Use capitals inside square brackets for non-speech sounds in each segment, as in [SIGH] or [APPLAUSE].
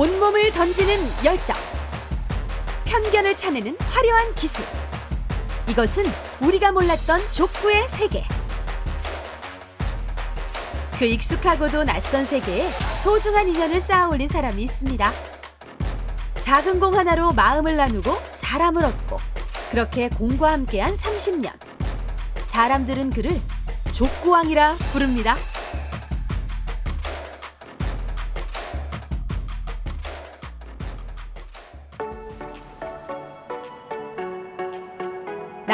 온몸을 던지는 열정. 편견을 차내는 화려한 기술. 이것은 우리가 몰랐던 족구의 세계. 그 익숙하고도 낯선 세계에 소중한 인연을 쌓아 올린 사람이 있습니다. 작은 공 하나로 마음을 나누고 사람을 얻고 그렇게 공과 함께한 30년. 사람들은 그를 족구왕이라 부릅니다.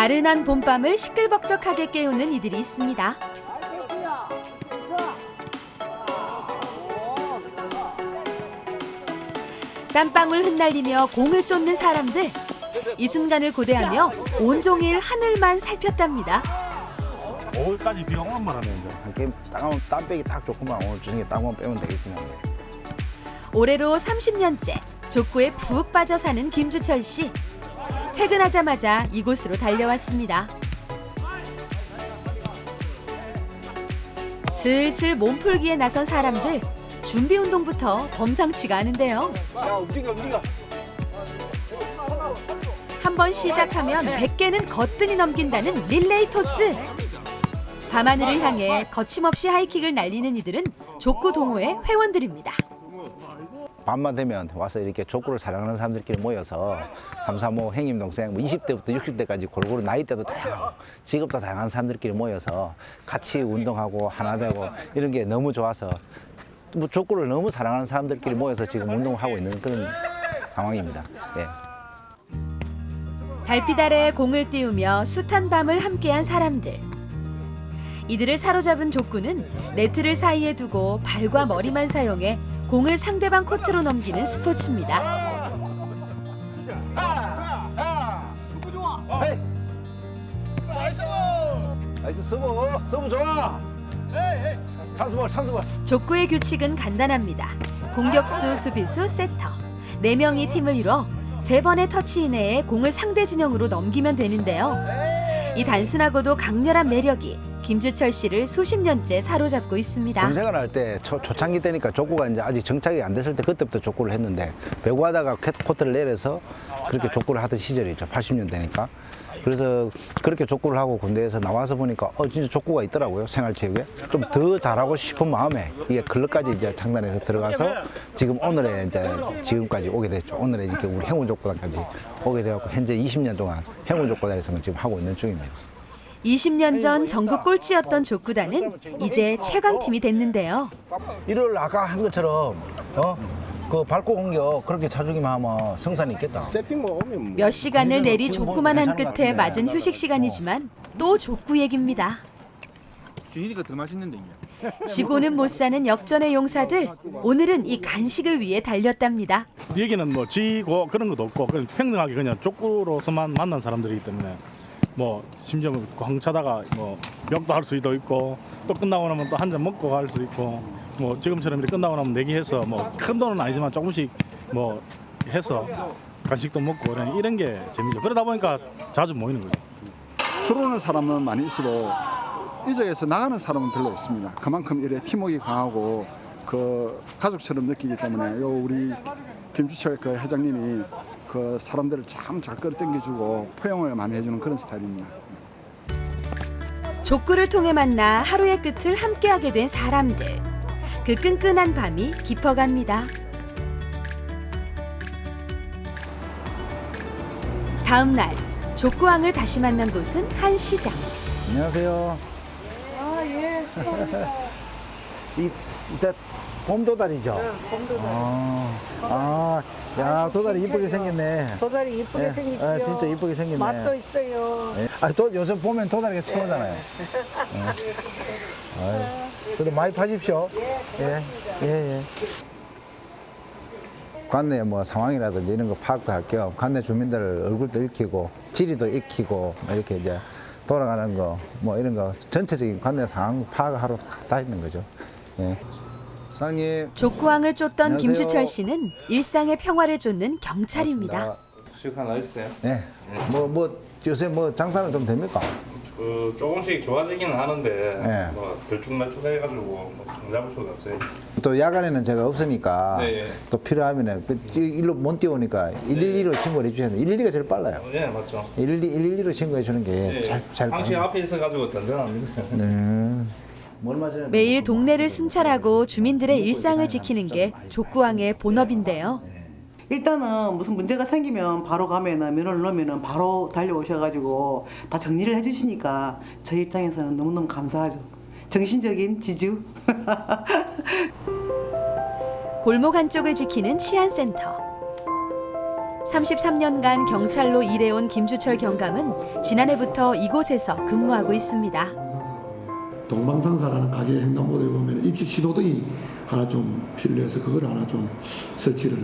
나른한 봄밤을 시끌벅적하게 깨우는 이들이 있습니다. 땀방울 흩날리며 공을 쫓는 사람들. 이 순간을 고대하며 온종일 하늘만 살폈답니다. 5월까지 비가 오는 바람에 이제 게임 따가운 땀빼기 딱 좋구만 오늘 저녁에 땀만 빼면 되겠구만 올해로 30년째 족구에 푹 빠져 사는 김주철 씨. 퇴근하자마자 이곳으로 달려왔습니다. 슬슬 몸풀기에 나선 사람들. 준비 운동부터 범상치가 않은데요. 한 번 시작하면 100개는 거뜬히 넘긴다는 릴레이 토스. 밤하늘을 향해 거침없이 하이킥을 날리는 이들은 족구 동호회 회원들입니다. 밤만 되면 와서 이렇게 족구를 사랑하는 사람들끼리 모여서 삼삼오 행님 동생 뭐 20대부터 60대까지 골고루 나이대도 다양하고 직업도 다양한 사람들끼리 모여서 같이 운동하고 하나 되고 이런 게 너무 좋아서 뭐 족구를 너무 사랑하는 사람들끼리 모여서 지금 운동을 하고 있는 그런 상황입니다. 예. 달빛 아래 공을 띄우며 숱한 밤을 함께한 사람들. 이들을 사로잡은 족구는 네트를 사이에 두고 발과 머리만 사용해 공을 상대방 코트로 넘기는 스포츠입니다. 나이스 서브 서브 좋아. 찬스볼 찬스볼. 족구의 규칙은 간단합니다. 공격수, 수비수, 세터. 네명이 팀을 이뤄 세 번의 터치 이내에 공을 상대 진영으로 넘기면 되는데요. 이 단순하고도 강렬한 매력이 김주철 씨를 수십 년째 사로잡고 있습니다. 군생활 할때 초창기 때니까 족구가 이제 아직 정착이 안 됐을 때 그때부터 족구를 했는데 배구하다가 캣- 코트를 내려서 그렇게 족구를 하던 시절이 있죠. 80년대니까. 그래서 그렇게 족구를 하고 군대에서 나와서 보니까 어 진짜 족구가 있더라고요. 생활체육에. 좀 더 잘하고 싶은 마음에 이게 클럽까지 이제 창단해서 들어가서 지금 오늘에 이제 지금까지 오게 됐죠. 오늘에 이렇게 우리 행운 족구단까지 오게 되었고 현재 20년 동안 행운 족구단에서만 지금 하고 있는 중입니다. 20년 전 전국 꼴찌였던 족구단은 이제 최강팀이 됐는데요. 이를 아까 한 것처럼 어? 그 밟고 공격 그렇게 차주기만 하면 성산이 있겠다. 뭐몇 시간을 내리 뭐 족구만 한 끝에. 맞은 휴식 시간이지만 또 족구 얘기입니다. 주니까 더 맛있는데. 지고는 못 사는 역전의 용사들. 오늘은 이 간식을 위해 달렸답니다. 여기는 뭐 지고 그런 것도 없고 그냥 평등하게 그냥 족구로서만 만난 사람들이기 때문에 뭐 심지어 뭐 광차다가 뭐 멱도 할 수도 있고 또 끝나고 나면 또 한 잔 먹고 갈 수도 있고 뭐 지금처럼 이렇게 끝나고 나면 내기해서 뭐 큰 돈은 아니지만 조금씩 뭐 해서 간식도 먹고 그냥 이런 게 재미죠. 그러다 보니까 자주 모이는 거죠. 들어오는 사람은 많이 있어도 이 지역에서 나가는 사람은 별로 없습니다. 그만큼 이래 팀워크가 강하고 그 가족처럼 느끼기 때문에 요 우리 김주철 그 회장님이 그 사람들을 참 잘 끌어당겨주고 포용을 많이 해주는 그런 스타일입니다. 족구를 통해 만나 하루의 끝을 함께하게 된 사람들. 그 끈끈한 밤이 깊어갑니다. 다음 날 족구왕을 다시 만난 곳은 한 시장. 안녕하세요. 아, 예, 수고합니다. [LAUGHS] 이 이따 봄 도다리죠? 봄 도다리. 아, 아, 야 도다리 이쁘게 생겼네. 도다리 이쁘게 예, 생겼죠. 예, 진짜 이쁘게 생겼네. 맛도 있어요. 예. 아, 또 요새 보면 도다리가 최고잖아요. 예. 아유, 그래도 많이 파십시오. 예, 예, 예. 관내 뭐 상황이라든지 이런 거 파악도 할 겸 관내 주민들 얼굴도 읽히고 지리도 읽히고 이렇게 이제 돌아가는 거 뭐 이런 거 전체적인 관내 상황 파악하러 다 있는 거죠. 예. 사장님. 족구왕을 쫓던 안녕하세요. 김주철 씨는 일상의 평화를 쫓는 경찰입니다. 수육 하나 있어요? 네. 뭐, 뭐, 요새 뭐 장사는 좀 됩니까? 그 조금씩 좋아지기는 하는데 네. 뭐 들쭉날쭉 해가지고 뭐 정 잡을 수가 없어요. 또 야간에는 제가 없으니까 네, 예. 또 필요하면은 그 일로 못 뛰어오니까 112로 신고를 해주셔야 돼요. 112가 제일 빨라요. 네 맞죠. 112, 112로 신고해 주는 게 네, 잘, 잘 빠져요. 앞에 있어가지고 든든합니다. 네. 매일 동네를 순찰하고 주민들의 일상을 지키는 게 족구왕의 본업인데요. 일단은 무슨 문제가 생기면 바로 가면은 면허를 넣으면은 바로 달려오셔가지고 다 정리를 해주시니까 저희 입장에서는 너무너무 감사하죠. 정신적인 지주. [LAUGHS] 골목 한쪽을 지키는 치안센터. 33년간 경찰로 일해온 김주철 경감은 지난해부터 이곳에서 근무하고 있습니다. 동방상사라는 가게 횡단보도에 보면 입식 신호등이 하나 좀 필요해서 그걸 하나 좀 설치를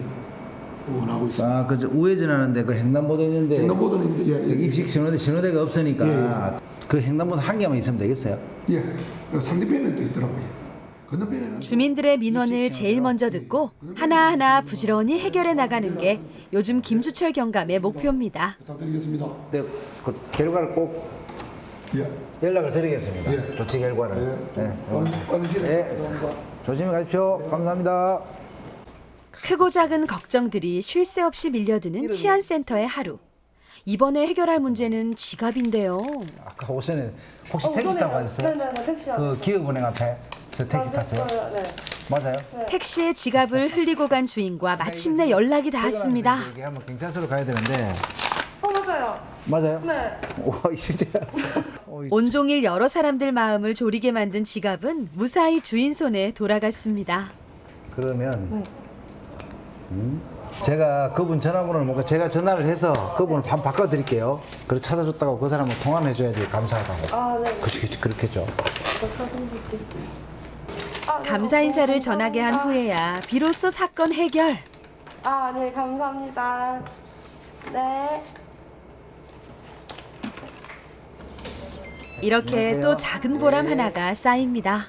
원하고 있습니다. 아, 그죠. 우회전하는데 그 횡단보도 있는데 횡단보도는 이제 예, 그 예, 입식 신호대 신호대가 없으니까 그 횡단보도 한 개만 있으면 되겠어요. 예, 그 상대편에 또 있더라고요. 건너편에는 주민들의 민원을 제일 먼저 듣고 하나하나 부지런히 해결해 나가는 게 요즘 김주철 경감의 목표입니다. 부탁드리겠습니다. 네, 그 결과를 꼭 예, 연락을 드리겠습니다. 예. 조치 결과를. 예, 네. 빠른 시일에 네. 감사합니다. 조심히 가십시오. 감사합니다. 크고 작은 걱정들이 쉴 새 없이 밀려드는 치안센터의 하루. 이번에 해결할 문제는 지갑인데요. 아까 오전에 혹시 택시 타고 가셨어요? 네네네, 택시 안그 기업은행 앞에서 택시 탔어요? 네. 맞아요? 택시에 지갑을 흘리고 간 주인과 마침내 연락이 닿았습니다. 얘기하면 경찰서로 가야 되는데 어, 맞아요. 맞아요? 네. 와, 이 진짜. [LAUGHS] 어, 이- 온종일 여러 사람들 마음을 졸이게 만든 지갑은 무사히 주인 손에 돌아갔습니다. 그러면 음? 제가 그분 전화번호를 뭔가 제가 전화를 해서 그분을 반 바꿔 드릴게요. 그래 찾아줬다고 그 사람을 통화를 해줘야지 감사하다고. 아, 네. 그렇겠죠. 그렇겠죠. 아, 네, 감사 인사를. 전하게 한 후에야 비로소 사건 해결. 아, 네, 감사합니다. 네. 이렇게 안녕하세요. 또 작은 보람 하나가 쌓입니다.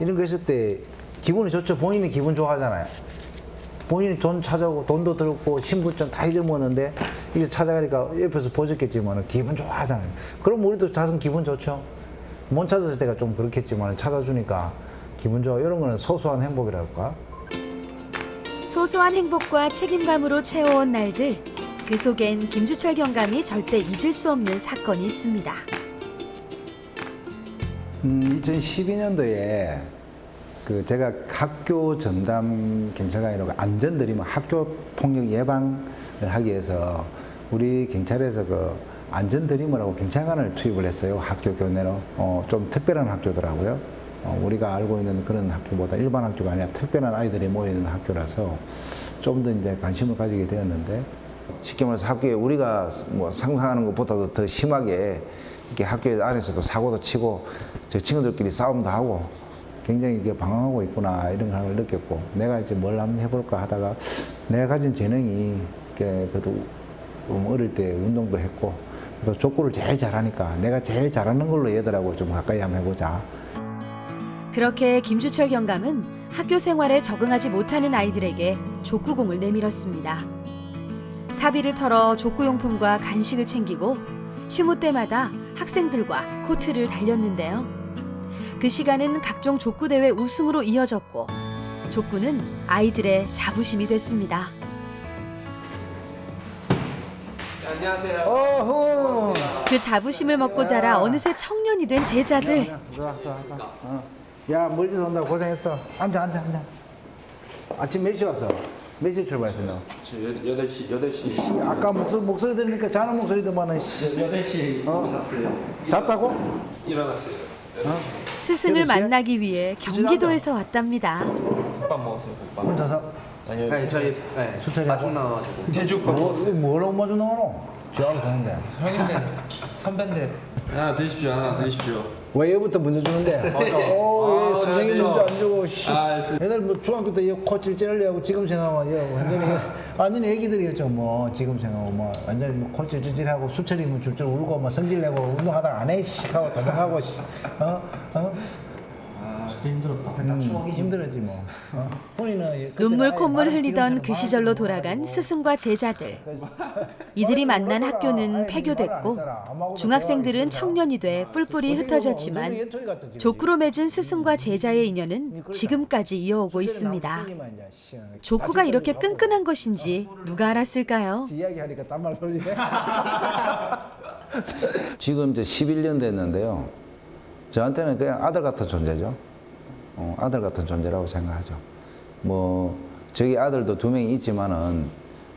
이런 거 했을 때 기분이 좋죠. 본인이 기분 좋아하잖아요. 본인이 돈 찾아오고 돈도 들었고 신분증 다 잊어먹었는데 이제 찾아가니까 옆에서 보셨겠지만 기분 좋아하잖아요. 그럼 우리도 자선 기분 좋죠. 못 찾았을 때가 좀 그렇겠지만 찾아주니까 기분 좋아. 이런 거는 소소한 행복이랄까. 소소한 행복과 책임감으로 채워온 날들. 그 속엔 김주철 경감이 절대 잊을 수 없는 사건이 있습니다. 음, 2012년도에 그 제가 학교 전담 경찰관이라고 안전드리면 학교 폭력 예방을 하기 위해서 우리 경찰에서 그 안전드리머라고 경찰관을 투입을 했어요. 학교 교내로. 어, 좀 특별한 학교더라고요. 어, 우리가 알고 있는 그런 학교보다 일반 학교가 아니라 특별한 아이들이 모여있는 학교라서 좀 더 이제 관심을 가지게 되었는데 쉽게 말해서 학교에 우리가 뭐 상상하는 것보다도 더 심하게 이렇게 학교 안에서도 사고도 치고 저 친구들끼리 싸움도 하고 굉장히 이게 방황하고 있구나 이런 걸 느꼈고 내가 이제 뭘 한번 해볼까 하다가 내가 가진 재능이 이렇게 그래도 좀 어릴 때 운동도 했고 또 족구를 제일 잘하니까 내가 제일 잘하는 걸로 얘들하고 좀 가까이 한번 해보자. 그렇게 김주철 경감은 학교 생활에 적응하지 못하는 아이들에게 족구공을 내밀었습니다. 사비를 털어 족구용품과 간식을 챙기고 휴무 때마다 학생들과 코트를 달렸는데요. 그 시간은 각종 족구 대회 우승으로 이어졌고 족구는 아이들의 자부심이 됐습니다. 어허. 그 자부심을 먹고 자라 어느새 청년이 된 제자들. 좋아, 좋아, 좋아. 어. 야, 멀리 온다고 고생했어. 앉아, 앉아, 앉아. 아침 몇 시 왔어? 몇 시에 출발했어, 너? 8시 8시 씨, 아까 목소리, 목소리 들으니까 자는 목소리도만은, 씨. 8시 어? 잤다고? 일어났어요. 스승을 여덟 시에? 만나기 위해 경기도에서 왔답니다. 국밥 먹었어요. 국밥. 혼자서? 아니요. 네, 저희 네. 수철이 마중 나와가지고. 대죽밥 뭐, 먹었어요. 뭐라고 마주 나가노? 좋아하고 사는데. 형님들 선배인데. 하나 드십시오. 하나 드십시오. 왜 얘부터 먼저 주는데? 맞아. 어, 왜 아, 선생님 진짜. 안 주고, 씨. 아, 스- 애들 뭐 중학교 때 이거 코 찔찔하려고 지금 생각하면 이거 완전히 완전히 애기들이었죠 뭐 지금 생각하면 뭐 완전히 뭐코 찔찔하고 수철이 뭐 줄줄 울고 뭐 성질 내고 운동하다가 안 해, 씨 하고 도망가고 씨. 어? 어? 진짜 힘들었다. 추억이 힘들었지 뭐. 어. 본인은 눈물 콧물 흘리던 그 시절로 돌아간 스승과 제자들. [LAUGHS] 이들이 만난 학교는 폐교됐고 중학생들은 청년이 돼 뿔뿔이 흩어졌지만 족구로 맺은 스승과 제자의 인연은 지금까지 이어오고 있습니다. 족구가 이렇게 끈끈한 것인지 누가 알았을까요? 이야기하니까 딴말 돌리네. [LAUGHS] 지금 이제 11년 됐는데요. 저한테는 그냥 아들 같은 존재죠. 어, 아들 같은 존재라고 생각하죠. 뭐 저기 아들도 두 명이 있지만은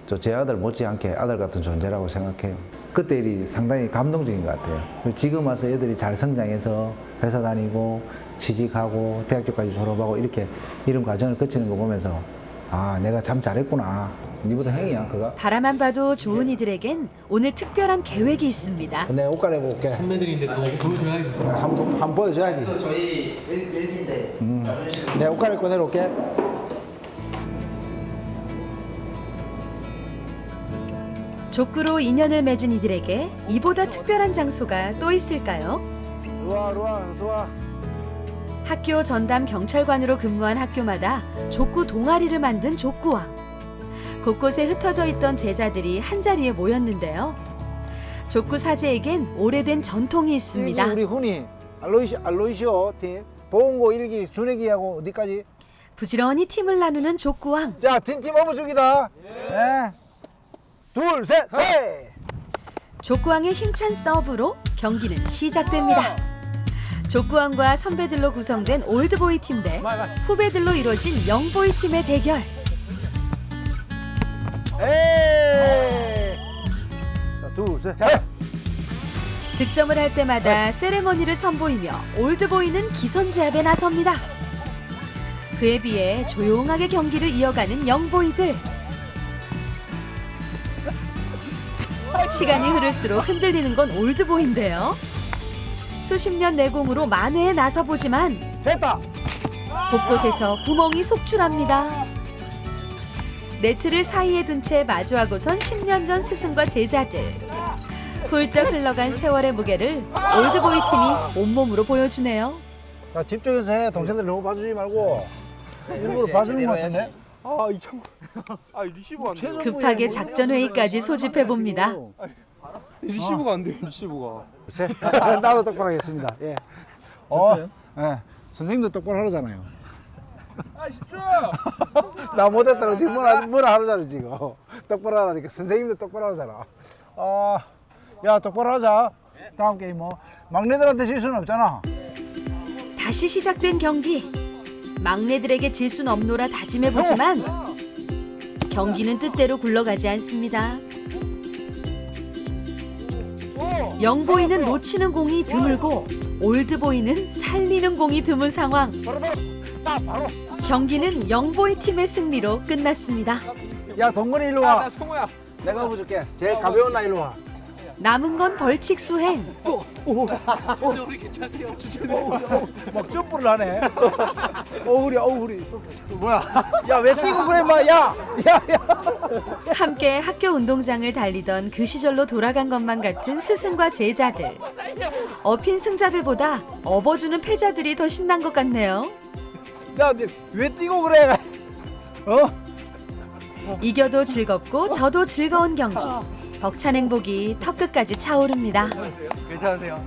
저 제 아들 못지않게 아들 같은 존재라고 생각해요. 그때 일이 상당히 감동적인 것 같아요. 지금 와서 애들이 잘 성장해서 회사 다니고 취직하고 대학교까지 졸업하고 이렇게 이런 과정을 거치는 거 보면서 아 내가 참 잘했구나. 니보다 형이야 그가. 바라만 봐도 좋은 이들에겐 오늘 특별한 계획이 있습니다. 내가 옷 갈아입고 올게. 선배들인데 또 보여줘야겠다. 한번 한번 보여줘야지. 저희 LG인데. 음. 내가 옷 갈아입고 내려올게. 족구로 인연을 맺은 이들에게 이보다 특별한 장소가 또 있을까요? 루아 루아 수아. 학교 전담 경찰관으로 근무한 학교마다 족구 동아리를 만든 족구왕. 곳곳에 흩어져 있던 제자들이 한 자리에 모였는데요. 족구 사제에겐 오래된 전통이 있습니다. 우리 훈이 알로이시 알로이시오 팀 보은고 일기 준혁이하고 어디까지? 부지런히 팀을 나누는 족구왕. 자 팀팀 어부죽이다. 네. 둘 셋. 셋. 족구왕의 힘찬 서브로 경기는 시작됩니다. 족구왕과 선배들로 구성된 올드보이 팀 대 후배들로 이루어진 영보이 팀의 대결. 에이. 자, 둘 셋. 셋. 득점을 할 때마다 세레머니를 선보이며 올드보이는 기선제압에 나섭니다. 그에 비해 조용하게 경기를 이어가는 영보이들. 시간이 흐를수록 흔들리는 건 올드보이인데요. 수십 년 내공으로 만회에 나서보지만 됐다. 곳곳에서 구멍이 속출합니다. 네트를 사이에 둔 채 마주하고선 10년 전 스승과 제자들. 훌쩍 흘러간 세월의 무게를 올드보이 팀이 온몸으로 보여주네요. 자 집중해서 해. 동생들 너무 봐주지 말고. 일부러 봐주는 것 같은데. 아 이 참. 아 리시브 안 돼. 급하게 작전 회의까지 소집해 봅니다. 리시브가 안 돼. 리시브가. 셋. [LAUGHS] 나도 똑바로 하겠습니다. 예. 어, 예. 선생님도 똑바로 하잖아요. 아 진짜. 나 못했다고 지금 뭐라, 뭐라 하잖아 지금. 똑바로 하라니까 선생님도 똑바로 하잖아. 아, 야 똑바로 하자. 다음 게임 뭐 막내들한테 질 수는 없잖아. 다시 시작된 경기. 막내들에게 질 순 없노라 다짐해 보지만 경기는 뜻대로 굴러가지 않습니다. 영보이는 놓치는 공이 드물고 올드보이는 살리는 공이 드문 상황. 딱 바로. 경기는 영보이 팀의 승리로 끝났습니다. 야 동건이 일로 와. 나 성호야. 내가 업어줄게. 제일 가벼운 나 일로 와. 남은 건 벌칙 수행. 막 점프를 하네. 어우리 어우리. 뭐야? 야 왜 뛰고 그래 마? 야, 야, 야. 함께 학교 운동장을 달리던 그 시절로 돌아간 것만 같은 스승과 제자들. 업힌 승자들보다 업어주는 패자들이 더 신난 것 같네요. 야, 너왜 뛰고 그래? [LAUGHS] 어? 이겨도 즐겁고 저도 즐거운 경기. 벅찬 행복이 턱끝까지 차오릅니다. 괜찮으세요?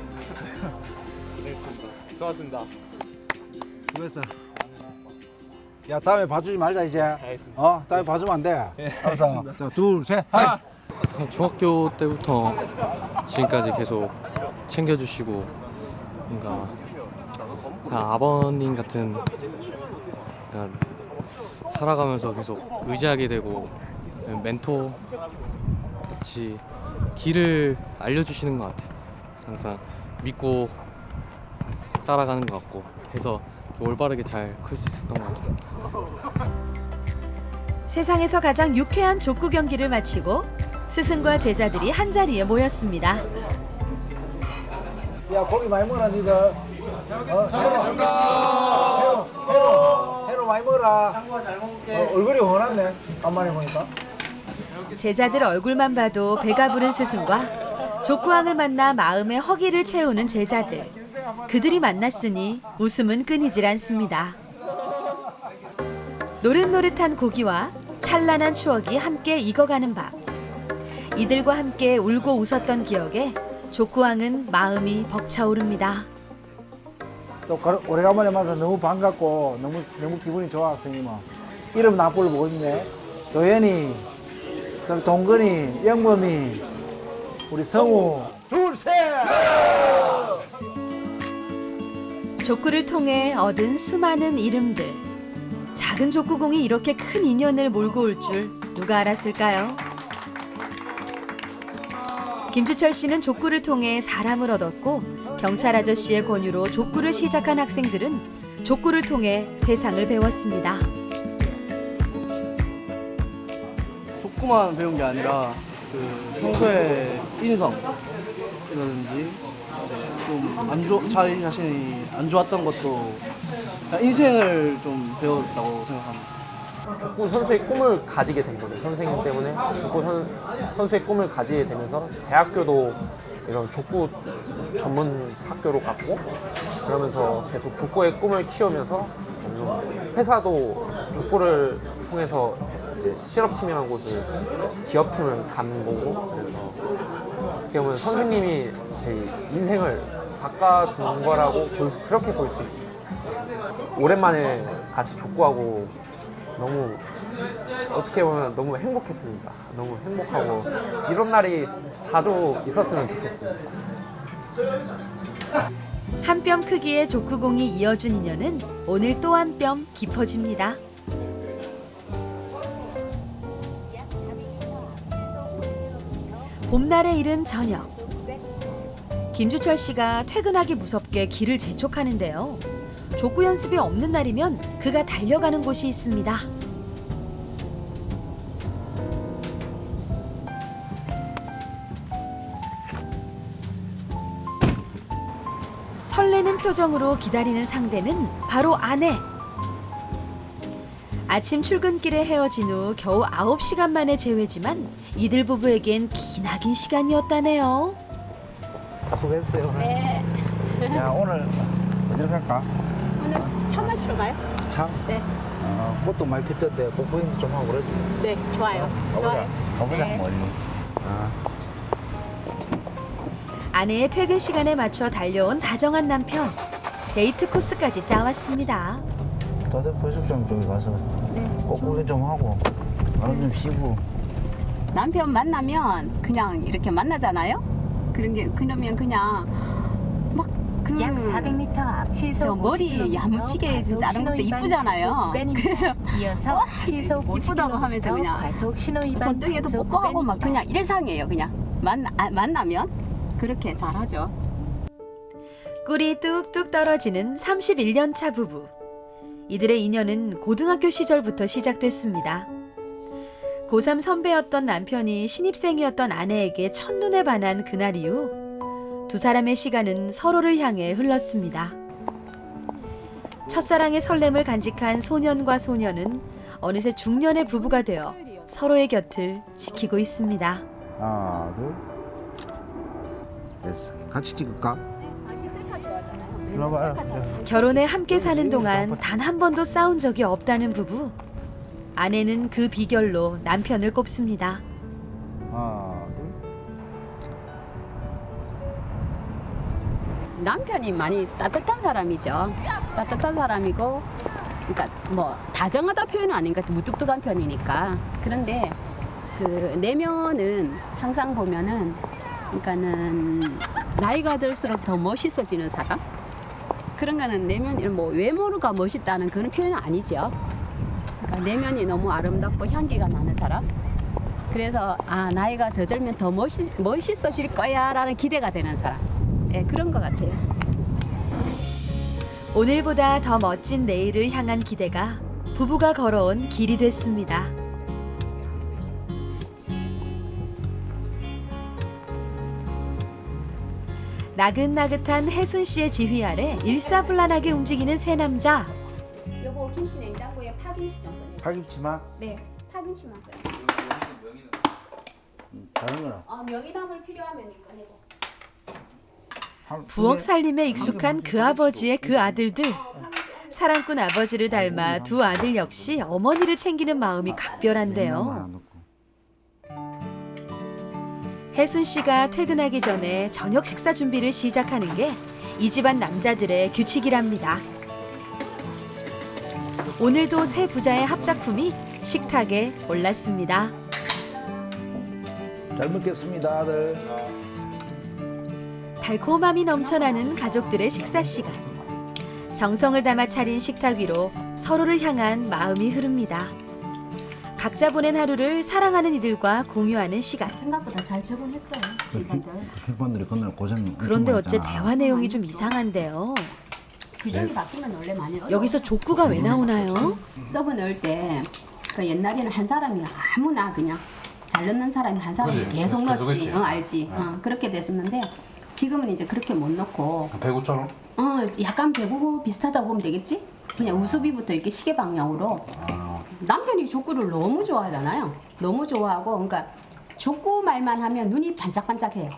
좋았습니다. 수고했어. 야 다음에 봐주지 말자 이제. 어 다음에 봐주면 안 돼. 알았어. 자둘 셋. 하이. 중학교 때부터 지금까지 계속 챙겨주시고 뭔가 그냥 아버님 같은 그냥 살아가면서 계속 의지하게 되고 멘토 같이 길을 알려주시는 것 같아요. 항상 믿고 따라가는 것 같고 해서 올바르게 잘 클 수 있었던 것 같습니다. 세상에서 가장 유쾌한 족구 경기를 마치고 스승과 제자들이 한 자리에 모였습니다. 야 고기 많이 먹어라 니들. 어, 해로, 해 로, 해로 많이 먹어라. 장구가 잘 먹을게. 어, 얼굴이 원하네. 간만에 보니까. 제자들 얼굴만 봐도 배가 부른 스승과 족구왕을 만나 마음의 허기를 채우는 제자들. 그들이 만났으니 웃음은 끊이질 않습니다. 노릇노릇한 고기와 찬란한 추억이 함께 익어가는 밤. 이들과 함께 울고 웃었던 기억에 족구왕은 마음이 벅차오릅니다. 또 걸- 오래간만에 만나서 너무 반갑고 너무 너무 기분이 좋았으니 뭐 이름 보고 있네 도현이 그럼 동근이 영범이 우리 성우 둘셋 족구를 통해 얻은 수많은 이름들. 작은 족구공이 이렇게 큰 인연을 몰고 올 줄 누가 알았을까요? 김주철 씨는 족구를 통해 사람을 얻었고 경찰 아저씨의 권유로 족구를 시작한 학생들은 족구를 통해 세상을 배웠습니다. 족구만 배운 게 아니라 그 평소에 인성 이라든지 좀안 좋, 자기 자신이 안 좋았던 것도 그냥 인생을 좀 배웠다고 생각합니다. 족구 선수의 꿈을 가지게 된 거죠. 선생님 때문에 족구 선, 선수의 꿈을 가지게 되면서 대학교도 이런 족구 전문 학교로 갔고 그러면서 계속 족구의 꿈을 키우면서 좀 회사도 족구를 통해서 이제 실업팀이라는 곳을 기업팀을 가는 거고 그래서 어떻게 보면 선생님이 제 인생을 바꿔준 거라고 볼 수- 그렇게 볼 수 있죠. 오랜만에 같이 족구하고 너무 어떻게 보면 너무 행복했습니다. 너무 행복하고 이런 날이 자주 있었으면 좋겠습니다. 한 뼘 크기의 족구공이 이어준 인연은 오늘 또 한 뼘 깊어집니다. 봄날에 이른 저녁. 김주철 씨가 퇴근하기 무섭게 길을 재촉하는데요. 족구 연습이 없는 날이면 그가 달려가는 곳이 있습니다. 설레는 표정으로 기다리는 상대는 바로 아내. 아침 출근길에 헤어진 후 겨우 9시간 만에 재회지만 이들 부부에겐 기나긴 시간이었다네요. 수고했어요 네. 야 오늘 어디로 갈까? 오늘 차 마시러 가요? 차? 네. 어, 꽃도 많이 피던데 꽃보이는 좀 하고 그러지 네, 좋아요. 좋아요. 가보자 네. 멀리 아. 아내의 퇴근 시간에 맞춰 달려온 다정한 남편. 데이트 코스까지 짜왔습니다. 다들 해수욕장 쪽에 가서 꽃구경 좀 하고 바람 좀 쉬고 남편 만나면 그냥 이렇게 만나잖아요? 그런 게 그러면 그냥 막 그약 400m 앞 시속 저 머리 50km 야무지게 좀 자른 것도 이쁘잖아요. 그래서 이어서 와, 이쁘다고 90km 하면서 그냥 손등에도 뽀뽀하고 막. 그냥 일상이에요. 그냥 만나 아, 만나면 그렇게 잘하죠. 꿀이 뚝뚝 떨어지는 31년 차 부부. 이들의 인연은 고등학교 시절부터 시작됐습니다. 고3 선배였던 남편이 신입생이었던 아내에게 첫눈에 반한 그날 이후 두 사람의 시간은 서로를 향해 흘렀습니다. 첫사랑의 설렘을 간직한 소년과 소녀는 어느새 중년의 부부가 되어 서로의 곁을 지키고 있습니다. 하나, 둘. 됐어. 같이 찍을까? 이리 와봐. 결혼에 함께 사는 동안 단 한 번도 싸운 적이 없다는 부부. 아내는 그 비결로 남편을 꼽습니다. 하나, 남편이 많이 따뜻한 사람이죠. 따뜻한 사람이고, 그러니까 뭐 다정하다 표현은 아닌 것 같아요. 무뚝뚝한 편이니까. 그런데 그 내면은 항상 보면은, 그러니까는 나이가 들수록 더 멋있어지는 사람. 그런 거는 내면이 뭐 외모가 멋있다는 그런 표현은 아니죠. 그러니까 내면이 너무 아름답고 향기가 나는 사람. 그래서 아 나이가 더 들면 더 멋있, 멋있어질 거야라는 기대가 되는 사람. 예, 그런 것 같아요. 오늘보다 더 멋진 내일을 향한 기대가 부부가 걸어온 길이 됐습니다. 나긋나긋한 혜순 씨의 지휘 아래 일사불란하게 움직이는 세 남자. 여보 김치 냉장고에 파김치 좀 꺼내. 파김치만? 네, 파김치만 꺼내. 다른 거는? 어, 명이나물 필요하면 꺼내고. 부엌 살림에 익숙한 그 아버지의 그 아들들. 사랑꾼 아버지를 닮아 두 아들 역시 어머니를 챙기는 마음이 각별한데요. 혜순 씨가 퇴근하기 전에 저녁 식사 준비를 시작하는 게 이 집안 남자들의 규칙이랍니다. 오늘도 새 부자의 합작품이 식탁에 올랐습니다. 잘 먹겠습니다, 아들. 달콤함이 넘쳐나는 가족들의 식사 시간. 정성을 담아 차린 식탁 위로 서로를 향한 마음이 흐릅니다. 각자 보낸 하루를 사랑하는 이들과 공유하는 시간. 생각보다 잘 적응했어요. 일반들이 그날 고생. 엄청 그런데 어째 많았잖아. 대화 내용이 좀 이상한데요. 규정이 바뀌면 원래 많이 어려워. 여기서 족구가 왜 나오나요? 서브 넣을 때 그 옛날에는 한 사람이 아무나 그냥 잘 넣는 사람이 한 사람이 그지, 계속 계속 넣었지. 했지. 어, 알지. 어, 그렇게 됐었는데 지금은 이제 그렇게 못 넣고 배구처럼? 어, 약간 배구 비슷하다고 보면 되겠지? 그냥 우수비부터 이렇게 시계 방향으로 남편이 족구를 너무 좋아하잖아요. 너무 좋아하고 그러니까 족구 말만 하면 눈이 반짝반짝해요.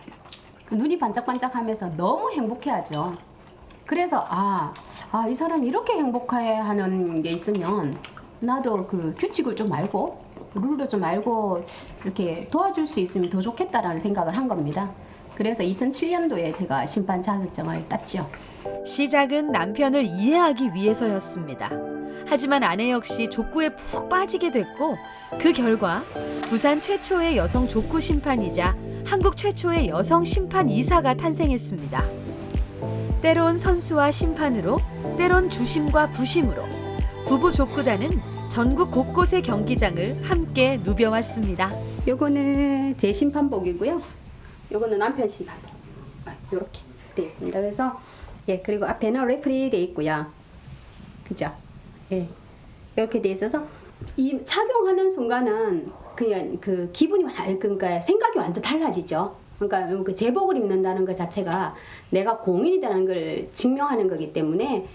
그 눈이 반짝반짝하면서 너무 행복해하죠. 그래서 아, 아, 이 사람이 이렇게 행복해 하는 게 있으면 나도 그 규칙을 좀 알고 룰도 좀 알고 이렇게 도와줄 수 있으면 더 좋겠다라는 생각을 한 겁니다. 그래서 2007년도에 제가 심판 자격증을 땄죠. 시작은 남편을 이해하기 위해서였습니다. 하지만 아내 역시 족구에 푹 빠지게 됐고 그 결과 부산 최초의 여성 족구 심판이자 한국 최초의 여성 심판 이사가 탄생했습니다. 때론 선수와 심판으로 때론 주심과 부심으로 부부 족구단은 전국 곳곳의 경기장을 함께 누벼왔습니다. 요거는 제 심판복이고요. 요거는 남편 심판복. 이렇게 돼 있습니다. 그래서 예 그리고 앞에는 레프리 돼 있고요. 그죠? 예 이렇게 돼 있어서 이 착용하는 순간은 그냥 그 기분이 완- 그러니까 생각이 완전 달라지죠. 그러니까 그 제복을 입는다는 것 자체가 내가 공인이라는 걸 증명하는 거기 때문에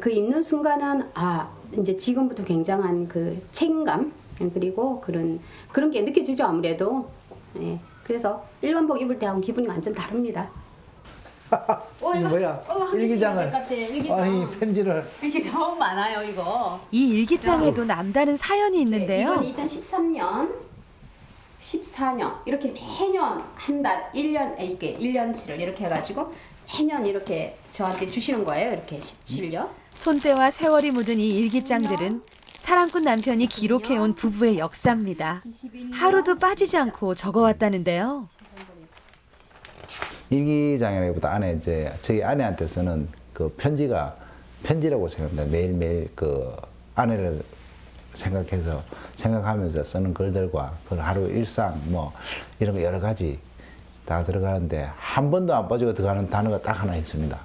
그 입는 순간은 아 이제 지금부터 굉장한 그 책임감 그리고 그런 그런 게 느껴지죠 아무래도 예 그래서 일반복 입을 때하고 기분이 완전 다릅니다. 어, 이거 뭐야? 일기장을. 아니 편지를. 이게 너무 많아요 이거. 이 일기장에도 남다른 사연이 있는데요. 네, 이건 2013년, 14년 이렇게 매년 한 달, 1년 이렇게 1년치를 이렇게 해가지고 매년 이렇게 저한테 주시는 거예요. 이렇게 17년. 손때와 세월이 묻은 이 일기장들은 사랑꾼 남편이 기록해온 부부의 역사입니다. 하루도 빠지지 않고 적어왔다는데요. 일기장이라기보다 안에 이제 저희 아내한테 쓰는 그 편지가 편지라고 생각합니다. 매일매일 그 아내를 생각해서 생각하면서 쓰는 글들과 그 하루 일상 뭐 이런 거 여러 가지 다 들어가는데 한 번도 안 빠지고 들어가는 단어가 딱 하나 있습니다.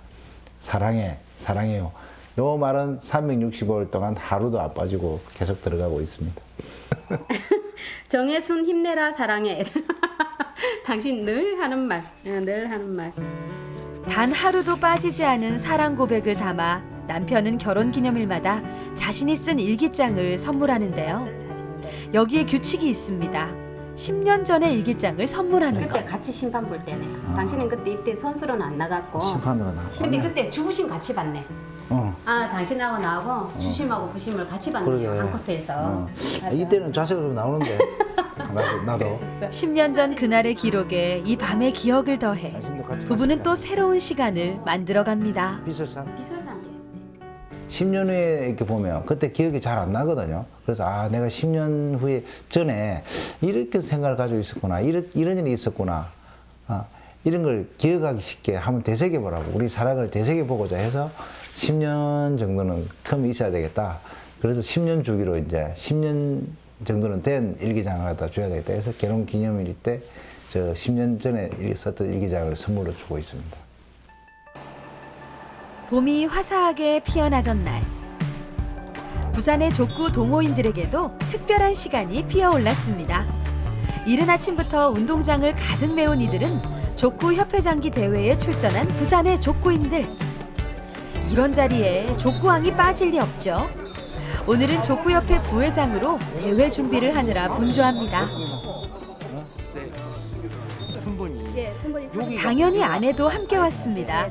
사랑해, 사랑해요. 요 말은 365일 동안 하루도 안 빠지고 계속 들어가고 있습니다. [LAUGHS] 정혜순 힘내라 사랑해. [LAUGHS] 당신 늘 하는 말, 예, 늘 하는 말. 단 하루도 빠지지 않은 사랑 고백을 담아 남편은 결혼 기념일마다 자신이 쓴 일기장을 선물하는데요. 여기에 규칙이 있습니다. 10년 전의 일기장을 선물하는 그때 것. 같이 심판 볼 때네. 당신은 그때 이때 선수로는 안 나갔고. 심판으로 나가. 근데 그때 주부심 같이 받네. 어. 아 당신하고 나하고 주심하고 부심을 같이 받네요 한 코트에서. 어. 맞아. 이때는 자세가 좀 나오는데 [LAUGHS] 나도, 나도. 10년 전 그날의 기록에 이 밤의 기억을 더해 부부는 또 새로운 시간을 만들어 갑니다. 비설산. 비설산. 10년 후에 이렇게 보면 그때 기억이 잘 안 나거든요. 그래서 아 내가 10년 후에 전에 이렇게 생각을 가지고 있었구나. 이런 이런 일이 있었구나. 아, 이런 걸 기억하기 쉽게 한번 되새겨 보라고 우리 사랑을 되새겨 보고자 해서 10년 정도는 텀이 있어야 되겠다. 그래서 10년 주기로 이제 10년 정도는 된 일기장을 갖다 줘야 되겠다 해서 결혼 기념일 때 저 10년 전에 일- 썼던 일기장을 선물로 주고 있습니다. 봄이 화사하게 피어나던 날 부산의 족구 동호인들에게도 특별한 시간이 피어올랐습니다. 이른 아침부터 운동장을 가득 메운 이들은 족구 협회장기 대회에 출전한 부산의 족구인들. 이런 자리에 족구왕이 빠질 리 없죠. 오늘은 족구협회 부회장으로 대회 준비를 하느라 분주합니다. 예, 당연히 아내도 함께 왔습니다.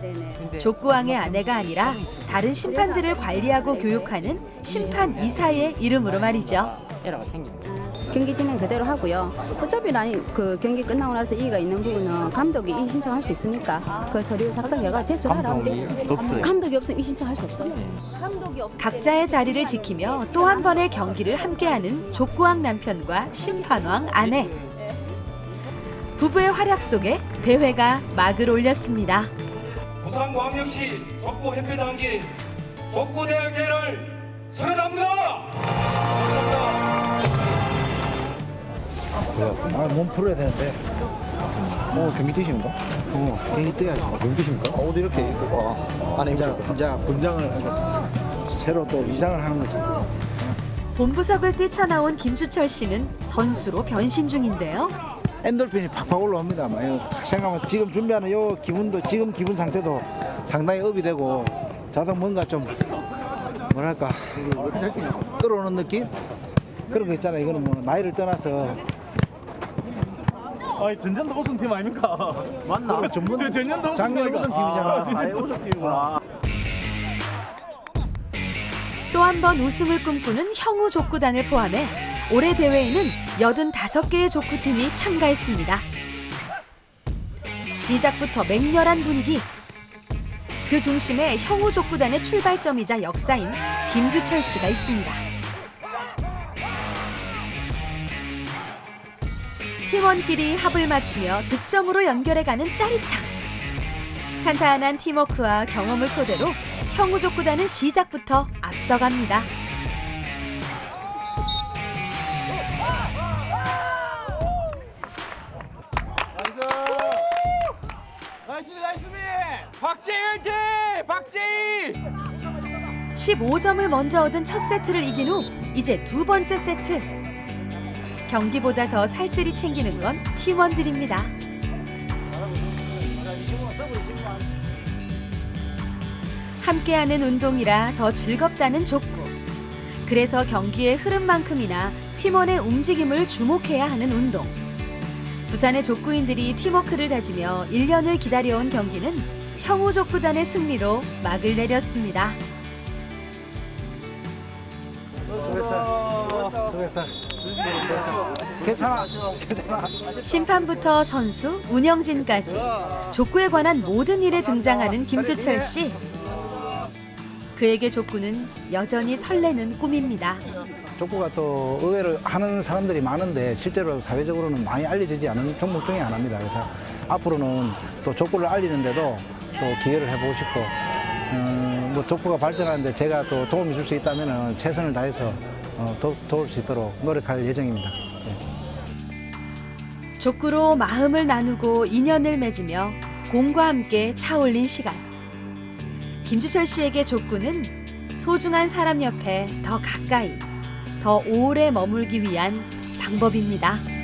족구왕의 아내가 아니라 다른 심판들을 관리하고 교육하는 심판 이사의 이름으로 말이죠. 경기 진행 그대로 하고요. 어차피 나이 그 경기 끝나고 나서 이의가 있는 부분은 감독이 이의 신청할 수 있으니까 그 서류 작성해가 제출하라. 감독이 없어요. 감독이 없으면 이의 신청할 수 없어요. 감독이 없. 각자의 자리를 지키며 또 한 번의 경기를 함께하는 족구왕 남편과 심판왕 아내. 부부의 활약 속에 대회가 막을 올렸습니다. 부산광역시 족구 협회장기 족구대회를 선언합니다. 아, 몸 풀어야 되는데. 어, 경기 뛰십니까? 어, 경기 뛰어야죠. 경기 뛰십니까? 옷 이렇게 입고. 아, 안에 이제, 이제 분장을 하겠습니다. 새로 또 위장을 하는 거죠. 본부석을 뛰쳐나온 김주철 씨는 선수로 변신 중인데요. 엔돌핀이 팍팍 올라옵니다. 막 이거 딱 생각하면 지금 준비하는 요 기분도 지금 기분 상태도 상당히 업이 되고 자동 뭔가 좀 뭐랄까 끌어오는 느낌 그런 거 있잖아요. 이거는 뭐 나이를 떠나서 아니 전년도 우승팀 아닙니까? [LAUGHS] 맞나? 전문 전년도 작년 우승팀이잖아. 전년도 우승팀이구나. 또 한 번 우승을 꿈꾸는 형우 족구단을 포함해 올해 대회에는 85개의 족구팀이 참가했습니다. 시작부터 맹렬한 분위기. 그 중심에 형우 족구단의 출발점이자 역사인 김주철 씨가 있습니다. 팀원끼리 합을 맞추며 득점으로 연결해가는 짜릿함. 탄탄한 팀워크와 경험을 토대로 형우 족 구단은 시작부터 앞서갑니다. 나이스 나이스미 박재희 화이팅 박재희 15점을 먼저 얻은 첫 세트를 이긴 후 이제 두 번째 세트. 경기보다 더 살뜰히 챙기는 건 팀원들입니다. 함께하는 운동이라 더 즐겁다는 족구. 그래서 경기의 흐름만큼이나 팀원의 움직임을 주목해야 하는 운동. 부산의 족구인들이 팀워크를 다지며 1년을 기다려온 경기는 형우 족구단의 승리로 막을 내렸습니다. 수고했어. 수고했어. 괜찮아. 괜찮아. 심판부터 선수, 운영진까지 족구에 관한 모든 일에 등장하는 김주철 씨. 그에게 족구는 여전히 설레는 꿈입니다. 족구가 또 의외로 하는 사람들이 많은데 실제로 사회적으로는 많이 알려지지 않은 종목 중에 하나입니다. 그래서 앞으로는 또 족구를 알리는데도 또 기여를 해보고 싶고, 음, 뭐 족구가 발전하는데 제가 또 도움이 줄 수 있다면 최선을 다해서 어, 도, 도울 수 있도록 노력할 예정입니다. 족구로 마음을 나누고 인연을 맺으며 공과 함께 차올린 시간. 김주철 씨에게 족구는 소중한 사람 옆에 더 가까이, 더 오래 머물기 위한 방법입니다.